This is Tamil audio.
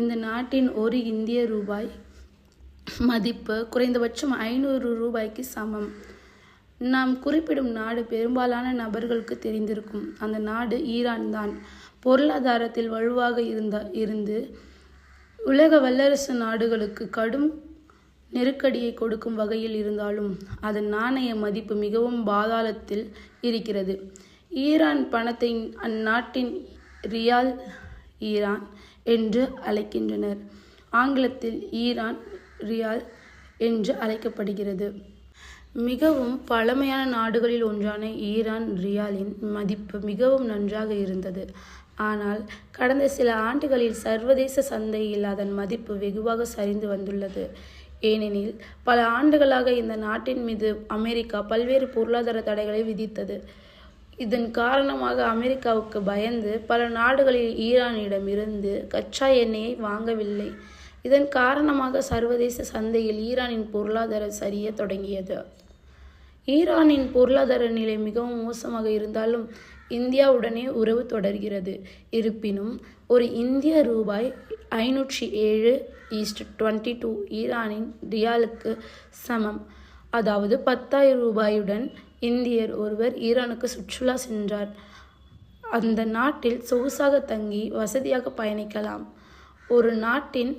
இந்த நாட்டின் ஒரு இந்திய ரூபாய் மதிப்பு குறைந்தபட்சம் ஐநூறு ரூபாய்க்கு சமம். நாம் குறிப்பிடும் நாடு பெரும்பாலான நபர்களுக்கு தெரிந்திருக்கும். அந்த நாடு ஈரான் தான். பொருளாதாரத்தில் வலுவாக இருந்த இருந்து உலக வல்லரசு நாடுகளுக்கு கடும் நெருக்கடியை கொடுக்கும் வகையில் இருந்தாலும் அதன் நாணய மதிப்பு மிகவும் பாதாளத்தில் இருக்கிறது. ஈரான் பணத்தை அந்நாட்டின் ரியால் ஈரான் என்று அழைக்கின்றனர். ஆங்கிலத்தில் ஈரான் ரியால் என்று அழைக்கப்படுகிறது. மிகவும் பழமையான நாடுகளில் ஒன்றான ஈரான் ரியாலின் மதிப்பு மிகவும் நன்றாக இருந்தது. ஆனால் கடந்த சில ஆண்டுகளில் சர்வதேச சந்தையில் அதன் மதிப்பு வெகுவாக சரிந்து வந்துள்ளது. ஏனெனில் பல ஆண்டுகளாக இந்த நாட்டின் மீது அமெரிக்கா பல்வேறு பொருளாதார தடைகளை விதித்தது. இதன் காரணமாக அமெரிக்காவுக்கு பயந்து பல நாடுகளில் ஈரானிடம் இருந்து கச்சா எண்ணெயை வாங்கவில்லை. இதன் காரணமாக சர்வதேச சந்தையில் ஈரானின் பொருளாதாரம் சரிய தொடங்கியது. ஈரானின் பொருளாதார நிலை மிகவும் மோசமாக இருந்தாலும் இந்தியாவுடனே உறவு தொடர்கிறது. இருப்பினும் ஒரு இந்திய ரூபாய் ஐநூற்றி ஏழு ஈஸ்ட் டுவெண்ட்டி டூ ஈரானின் ரியாலுக்கு சமம். அதாவது பத்தாயிரம் ரூபாயுடன் இந்தியர் ஒருவர் ஈரானுக்கு சுற்றுலா சென்றார். அந்த நாட்டில் சொகுசாக தங்கி வசதியாக பயணிக்கலாம். ஒரு நாட்டின்